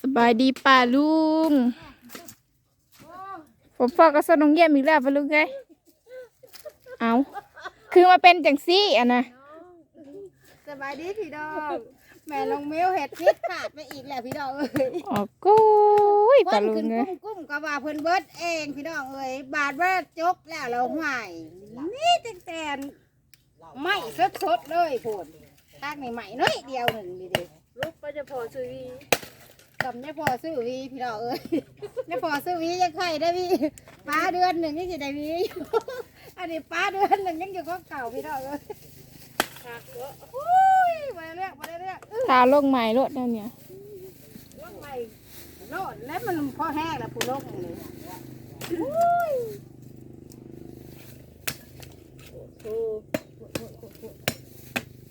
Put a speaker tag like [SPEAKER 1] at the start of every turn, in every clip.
[SPEAKER 1] สบายดีป่าลุงผมพ่อก็สนองเยี่ยมอีกแล้วป่าลุงไงเอาคือมาเป็นจังซี่อะนะ
[SPEAKER 2] สบายดีพี่ดองแม่ลงมิวเห็ดพิษขาดไปอีกแล้วพี่ดองเอ้ย
[SPEAKER 1] อ๋อกุ้ย
[SPEAKER 2] เพิ่
[SPEAKER 1] ป่านลุ
[SPEAKER 2] ขึ้
[SPEAKER 1] ง
[SPEAKER 2] น
[SPEAKER 1] ไง
[SPEAKER 2] กุ้มกุ้มก็ว่าเพิ่นเบิดเองพี่ดองเอ้ยบาดว่าจกแล้วเราห่วยนี่แต่แต่ไม่สดสดๆเลยพูดทางนี่ใหม่น้อยเดียวหนึ่งดีดี
[SPEAKER 3] ลูกก็จะพอซื้อวี
[SPEAKER 2] กับเนี่ยพอซื้อวีพี่ดองเอ้ยเนี่ยพอซื้อวียังไข่ได้พี่ป้าเดือนหนึ่งยังจะได้วีอยู่อันนี้ป้าเดือนหนึ่งยังอยู่ข้อเก่าพี่ดองเอ้ย
[SPEAKER 3] คักเยอะ
[SPEAKER 2] อุ้ยมาเรียกมาเรียก
[SPEAKER 1] ทาลงใหม่รถนั่นเนี่ย
[SPEAKER 2] ลงไปโลดแล้วมันพอแห้งแล้วผู้ลงเลยอุ้ย
[SPEAKER 3] โอ้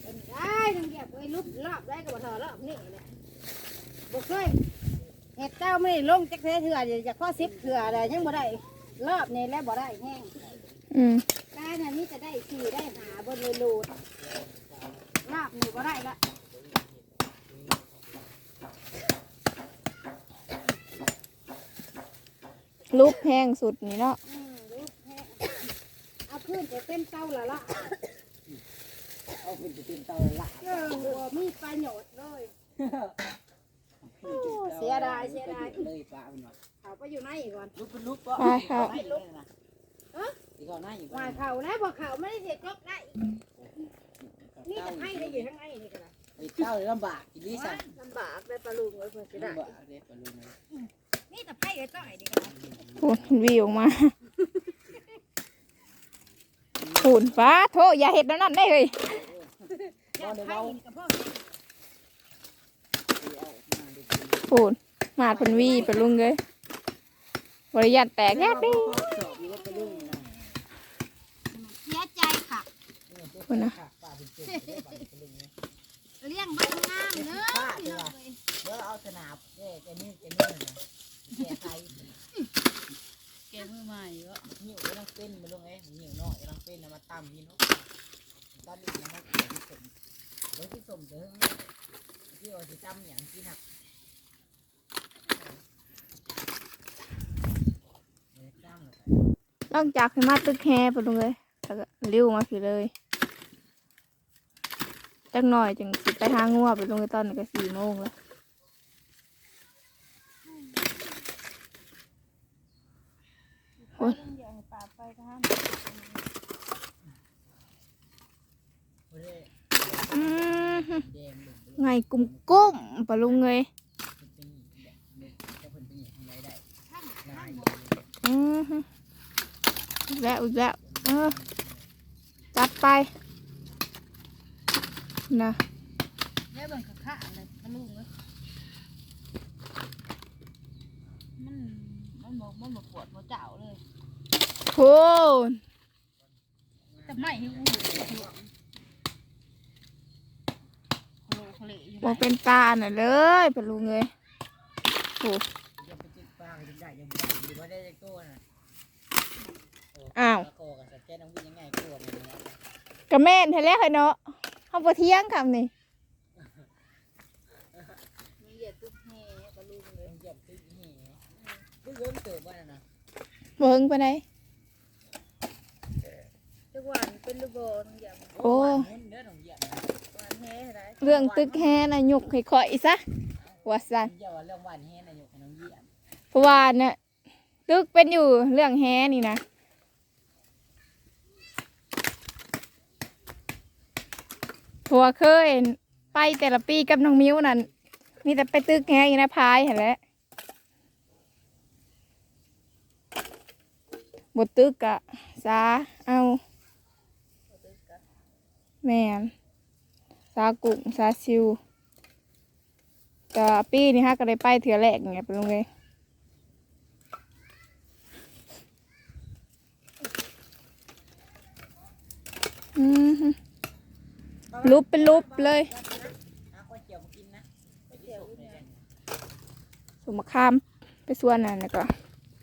[SPEAKER 2] เป็นได้ทั้งเหยียบไอ้ลุบรอบได้กับบ่ทอรอบนี่แหละ บ่เคยเห็ดเจ้าไม่ได้ลงจักเทื่อเถื่อเดี๋ยวจะข้อสิบเถื่ออะไรยังบ่ได้รอบนี้แล้วบ่ได้แห้ง
[SPEAKER 1] อืม
[SPEAKER 2] ได้น่ะนี่จะได้สี่ได้หาบนเลยลูดรอบนี้บ่ได้ละ
[SPEAKER 1] รูปแห้งสุดนี่เนาะ
[SPEAKER 2] อืมลุบแห้งเอาขึ้นจะเต็มเต้าละละ
[SPEAKER 4] เอาเป็นจะเป็นเตาละ
[SPEAKER 2] เออบ่มีประโยชน์เลย เสียดายเสียดาย
[SPEAKER 4] เลยปลาเป็นว่า
[SPEAKER 2] เขาไปอยู่ไหนก่อน
[SPEAKER 4] ลุกเป็นลุกก็
[SPEAKER 1] ไปค่ะ
[SPEAKER 4] ไม่ลุกนะที่เขาหน้าอยู่
[SPEAKER 2] วายเขาแล้วบอกเขาไม่ได้เสียจกได้นี่จะให้ได้อยู่ข้างในนี่กันนะ
[SPEAKER 4] ไอ้เต้าลำบากกินนี่สั่ง
[SPEAKER 3] ลำบากได้ปลาลุงไว้เพื่อจะได้
[SPEAKER 4] ลำบากเด็กปลาลุง
[SPEAKER 2] นี่จะให้ไอ้ต้อยนี่กันนะ
[SPEAKER 1] พูนวิวออกมาพูนฟ้าโทอย่าเห็ดแล้วนั่นได้เลย
[SPEAKER 2] จะให้นี่กับพ่อ
[SPEAKER 1] พูนมาดเพันวีป่าลุงเลยบริยัติแตกแยกดิ
[SPEAKER 4] สอบนี่ก็ปลาลุงนะ
[SPEAKER 2] เสียใจค่ะ
[SPEAKER 1] พูนนะ
[SPEAKER 4] ปลาเป็นจุดปลาลุงนะ
[SPEAKER 2] เลี้ยงบ้านงามเนอะพี่น้องเอ้ย
[SPEAKER 4] เดี๋ยวเอาสนามแกแกนี่แกนี่นะแกใคร
[SPEAKER 3] แกมือใหม่ก็
[SPEAKER 4] หิวกำลังเป็นปลาลุงเอ้หิวน้อยกำลังเป็นนะมาตั้มพี่น้องตั้มอีกนะมาเขียนที่สมเดี๋ยวที่สมเดี๋ยวที่เราจะตั้มอย่างที่หนักตั้ม
[SPEAKER 1] นอกจากให้มาตึกแฮไปลงเลยแล้วก็เลี้วมาคือเลยจักหน่อยจึงสิไปทางัวไปลงในตอนนี้ก็สี่โมงแล้วโอ้ย
[SPEAKER 2] ไง
[SPEAKER 1] กุ้มกุ้มปะลุงเลย
[SPEAKER 4] อื
[SPEAKER 1] อ แล้วอีกแล้วเออจัดไปนะ
[SPEAKER 3] ได้เบิ่งกระคะเลยปลาลุงเลยมันมันบอกมันบอกปวดหัวเจ้าเลย
[SPEAKER 1] โคน
[SPEAKER 3] แต่ไม่ให้อู้โคโลโคเลอยู่
[SPEAKER 1] บอกเป็นตาน่ะเลยปะลุงเลยโอ้
[SPEAKER 4] จะไปจิกปลาถึงได้ยังได้หรือว่าได้จะโก้น่ะ
[SPEAKER 1] อ้าว
[SPEAKER 4] โก้กับสแกนน้องวิ่งยังไงโก้เนี่ยนะ
[SPEAKER 1] กระแม่นแท้แล้วเหรอเนาะเขาบ่เที่ยงคำนี่
[SPEAKER 3] มันเหยียดตุ๊กแห่ปลาลุงเลย
[SPEAKER 4] ต้องเหยียบตึ้งนี่ตึ้งเริ่มเติบว่าน่ะนะ
[SPEAKER 1] เบิ่งไปไหน
[SPEAKER 3] จักหวานเป็นลูกบอลอย่าง
[SPEAKER 1] โอ้
[SPEAKER 4] เงินเด้อต้องเหยียบนะ
[SPEAKER 3] หวานแห่ได้
[SPEAKER 1] เรื่องตึกแฮน่ะยุกให้ข่อยซะว่าซั่น
[SPEAKER 4] เหยียบว่าเรื่องวันแห่น่ะอยู่กับน้องเหยียบ
[SPEAKER 1] เพราะว่าเนี่ยตึกเป็นอยู่เรื่องแฮนี่นะ เพราะวเคยไปแต่ละปีกับน้องมิ้วนั่นมีแต่ไปตึกแฮอยู่นะพายเห็นแหล้วบทตึกกะสาเอาแม่นสากุ้งสาซิวแต่ปีนี้ฮะก็ได้ไปเถื่อแรกไงไปลงเลยอืม ลุบเป็นลุบเลย
[SPEAKER 4] เอาก๋วยเตี๋ยวมะก๋วยเตี๋ยวเนี่ย
[SPEAKER 1] สมมะขามไปส่วนนั่นแล้วก็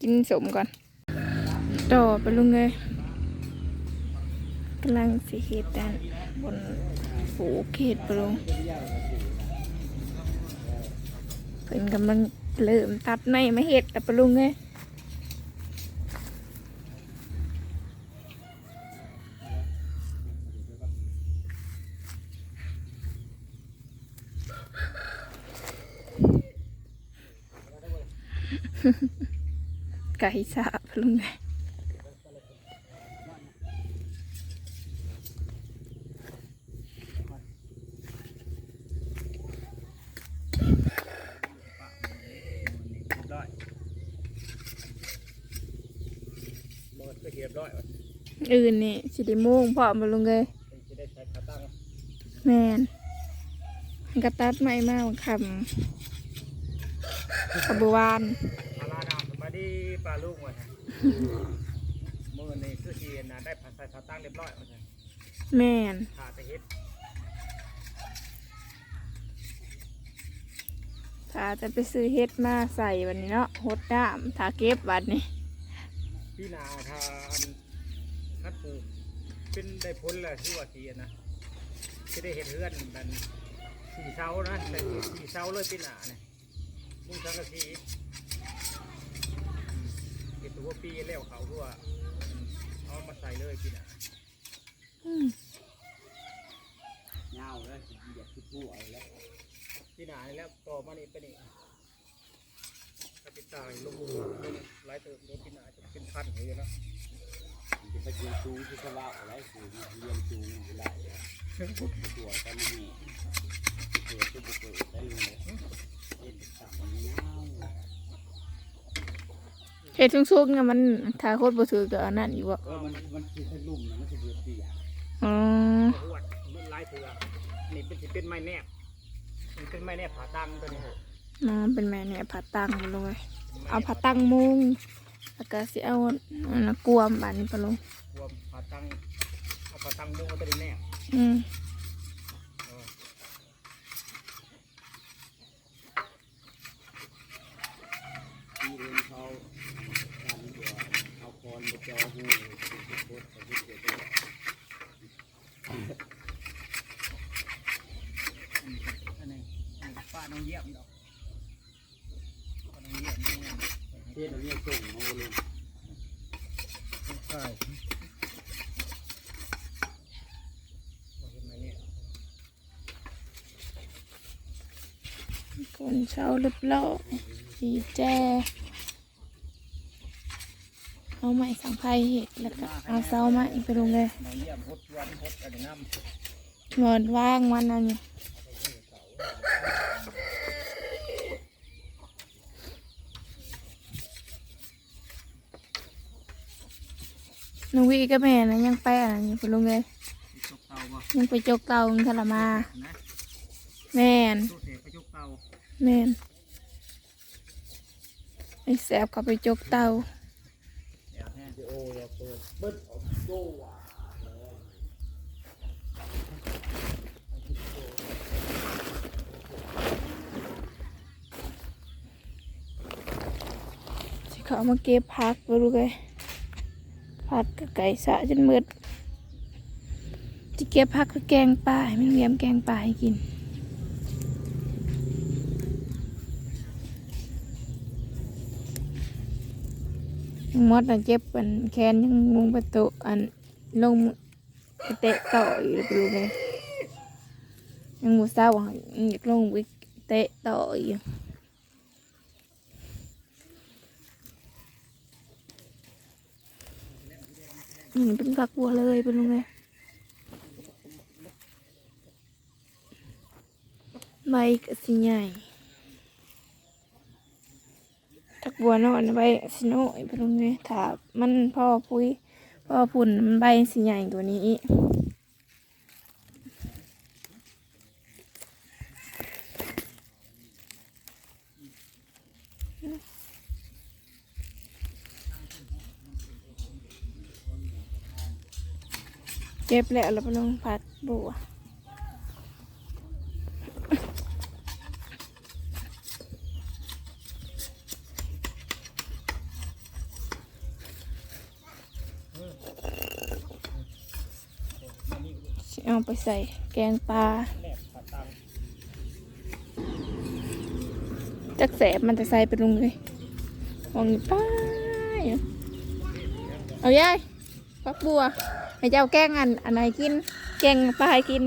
[SPEAKER 1] กินสมก่อนต่อไปลุงเลยกำลังสิเฮ็ดด้านบนฝูเขตปรุงเพิ่นกำลังเริ่มตัดไม้มาเฮ็ดแต่ปะลุงเอ้ย ไก่สาปะลุงเอ้ย
[SPEAKER 5] ได้หมดก็เรียบร้อยว่ะ
[SPEAKER 1] อื่นนี่สิได้โมงพร้อมปะลุงเอ้ยแมนมันก็ตัดไม้มากคำขบวาน
[SPEAKER 5] ปลาลาดำมาดี ปลาลูกว่ะฮะมือนี่คือเอียนนะได้ผัดใส่ขาตั้งเรียบร้อยว่ะฮะ
[SPEAKER 1] แม่น
[SPEAKER 5] ขาไปเฮ็ด
[SPEAKER 1] ถ้าจะไปซื้อเฮ็ดมาใส่วันนี้เนาะหดน้ำถ้าเก็บวันนี้
[SPEAKER 5] พี่นาทานนัดปลูกเป็นได้ผลแหละที่ว่าเสียนะจะได้เห็นเฮือนมันสี่เสานะแต่สี่เสาเลยพี่นาเนี่ยมุ่งสังกะสี เห็นตัวปีแล้วเขาด้วยเอามาใส่เลยพี่นา
[SPEAKER 1] อืม
[SPEAKER 6] เงาเลยเหยียบทุกผู้เอาแล้ว
[SPEAKER 5] พี่นานี่แล้วต่อมานี่ไปนี่ถ้าติดตามลงลงหลายเติมโดนพี่นาจะเป็นพันอยู่แล้ว
[SPEAKER 6] มันจะไปเรียนสูงที่เขาว่าอะไรสูงเรียนสูงเวลาตัวกันนี่ตัวตัวตัวได้เลยเอ็นตับมันเงา
[SPEAKER 1] เฮ็ดสูงๆเนี่ยมันถ้าโคตรบ่ถือก็อันนั้นอยู่บ่
[SPEAKER 6] เออมันมันคือทะลุมนะมันจะเบื่อเปียก
[SPEAKER 1] อ๋อ
[SPEAKER 5] หวดมันหลายเถื่อนี่เป็นสิเป็นไม้แนบมันเป็นไม้แนบผาตังตัวนี้
[SPEAKER 1] อ๋อเป็นแม่เนี่ยผัดตังไปเลย เอาผัดตังมุงแล้วก็สิเอาอันนั้นกวมบานนี้ไปลง
[SPEAKER 5] รวมผาตังเอาผาตังมุ้งก็ตัวนี้แนบ
[SPEAKER 1] อืม
[SPEAKER 5] เออ
[SPEAKER 6] ที่เรียนเขาการเดียวเอาค อนมาจอหูสุดโคตรสุดเด็ด
[SPEAKER 5] อันนี้อันนี้ป้าน้องเยี่ยมดอกป้าน้องเยี่ยมนี่
[SPEAKER 6] ยเราเรียกส่งเอาลง
[SPEAKER 5] ใช่เราเห็นไหมเนี่ย
[SPEAKER 1] คนเช้าเรียบร้อยสีแจ เอาไม้สังไพ่เห็ดแล้วก็เอาเสาไม้ไปลงเลย
[SPEAKER 5] นองเยี่ยมพดวันพดอัน
[SPEAKER 1] ว่างวันนั้นนี่น้งวีก็แม่นะยังไปอะไรนี่ไปลงเลยยังไปจกเตาทรมาแม่นแม่นไอ้แสบเขาไปจกเตา
[SPEAKER 5] อยวแห้ง
[SPEAKER 6] โอ้เราเปิดเบิ้ลออกโก้ว่ะ
[SPEAKER 1] เขามาเก็บผักไปดูเลยผักกับไก่สะจนมืดจะเก็บผักกับแกงปลาให้มันเวียมแกงปลาให้กิน มดน่ะเจ็บอันแขนยังมุงประตูอันลงไปเตะต่ออยู่ไปดูเลยยังมูเศร้าอะอยากลงไปเตะต่ออยู่อืมเป็นฝักบัวเลยเป็นลงเลยใบก็สิใหญ่ฝัก บัวนอนใบสิน้อยเป็นลงเลยถ้ามันพ่อพุ้ยพ่อพุ่นมันใบสิใหญ่ตัวนี้เจ็บแล้วเราไปลงผัดบัว เอาไปใส่แกงปลา
[SPEAKER 5] แนบผาตัง
[SPEAKER 1] จักแสบมันจะใส่ไปลุงเลยมองนี่ป้ายเอายายฟักบัวให้เจ้าแกงอันอันไหนกิน แกงปลาให้กิน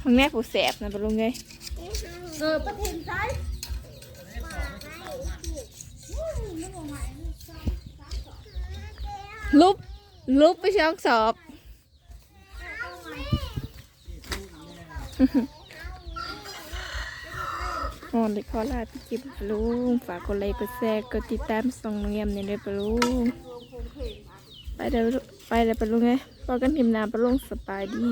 [SPEAKER 1] ข้างแน่ผู้แสบนะปะลุงเลย
[SPEAKER 2] เออประเทศไทย
[SPEAKER 1] ลุบ ลุบไปช่องสอบอ๋อเด็กขอลาพี่จิบปะลุงฝากกดไลค์กดแชร์กดติดตามส่องเงียมในเลยปะลุงไปเดี๋ยวไปเดี๋ยวปลุงไงพอกันทิมนาปะลุงสบายดี